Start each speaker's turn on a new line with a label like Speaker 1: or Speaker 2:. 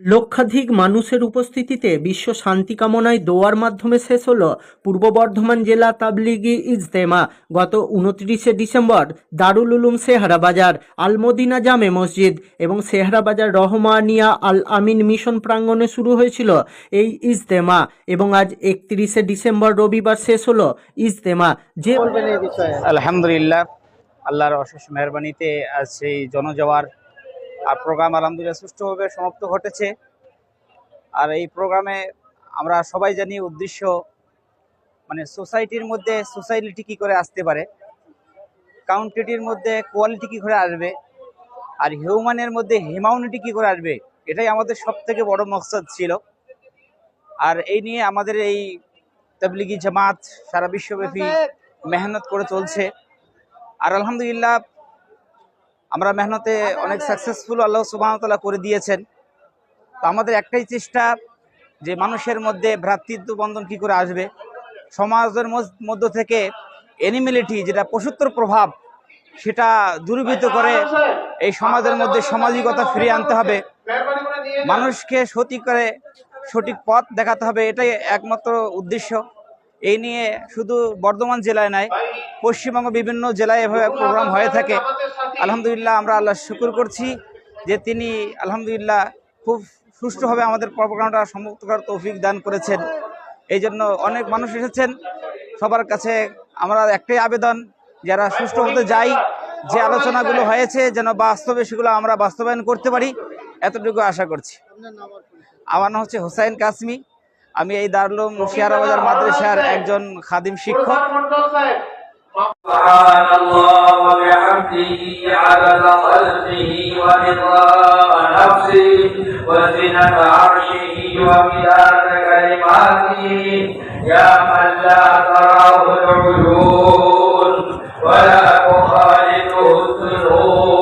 Speaker 1: লক্ষাধিক মানুষের উপস্থিতিতে বিশ্ব শান্তি কামনায় দোয়ার মাধ্যমে শেষ হল পূর্ব বর্ধমান জেলা তাবলিগি ইজতেমা। গত উনত্রিশে ডিসেম্বর দারুল উলুম সেহারাবাজার আলমদিনা জামে মসজিদ এবং সেহারাবাজার রহমানিয়া আল আমিন মিশন প্রাঙ্গণে শুরু হয়েছিল এই ইজতেমা এবং আজ একত্রিশে ডিসেম্বর রবিবার শেষ হলো ইজতেমা। যে
Speaker 2: আলহামদুলিল্লাহ, আল্লাহর অশেষ মেহরবানিতে আজ সেই জনজোয়ার আর প্রোগ্রাম আলহামদুলিল্লাহ সুষ্ঠুভাবে সমাপ্ত ঘটেছে। আর এই প্রোগ্রামে আমরা সবাই জানি উদ্দেশ্য মানে সোসাইটির মধ্যে সোসাইটি কি করে আসতে পারে কাউন্টিটির মধ্যে কোয়ালিটি কী করে আসবে আর হিউম্যানের মধ্যে হিউম্যানিটি কী করে আসবে এটাই আমাদের সব থেকে বড় মকসদ ছিল। আর এই নিয়ে আমাদের এই তাবলিগি জামাত সারা বিশ্বব্যাপী মেহনত করে চলছে। আর আলহামদুলিল্লাহ আমরা মেহনতে অনেক সাকসেসফুল আল্লাহ সুবাহতাল্লাহ করে দিয়েছেন। তো আমাদের একটাই চেষ্টা যে মানুষের মধ্যে ভ্রাতৃত্ব বন্ধন কী করে আসবে? সমাজের মধ্য থেকে এনিমিলিটি যেটা পশুত্বর প্রভাব সেটা দূরীভূত করে এই সমাজের মধ্যে সামাজিকতা ফিরিয়ে আনতে হবে। মানুষকে সঠিক করে সঠিক পথ দেখাতে হবে এটাই একমাত্র উদ্দেশ্য। এই নিয়ে শুধু বর্ধমান জেলায় নয় পশ্চিমবঙ্গ বিভিন্ন জেলায় এভাবে প্রোগ্রাম হয়ে থাকে। আলহামদুলিল্লাহ আমরা আল্লাহ শুকুর করছি যে তিনি আলহামদুলিল্লাহ খুব সুষ্ঠুভাবে আমাদের প্রোগ্রামটা সমাপ্ত করার তৌফিক দান করেছেন। এই জন্য অনেক মানুষ এসেছেন। সবার কাছে আমরা একটাই আবেদন, যারা সুষ্ঠু হতে যাই, যে আলোচনাগুলো হয়েছে যেন বাস্তবে সেগুলো আমরা বাস্তবায়ন করতে পারি, এতটুকু আশা করছি। আমার নাম হচ্ছে হোসাইন কাসমি। আমি এই দারুলুম শিয়ারাবাজার মাদ্রাসার একজন খাদিম শিক্ষক।
Speaker 3: سبحان الله وبحمده عدد خلقه ورضا نفسه وزنة عرشه ومداد كلماته. يا من لا تراه العيون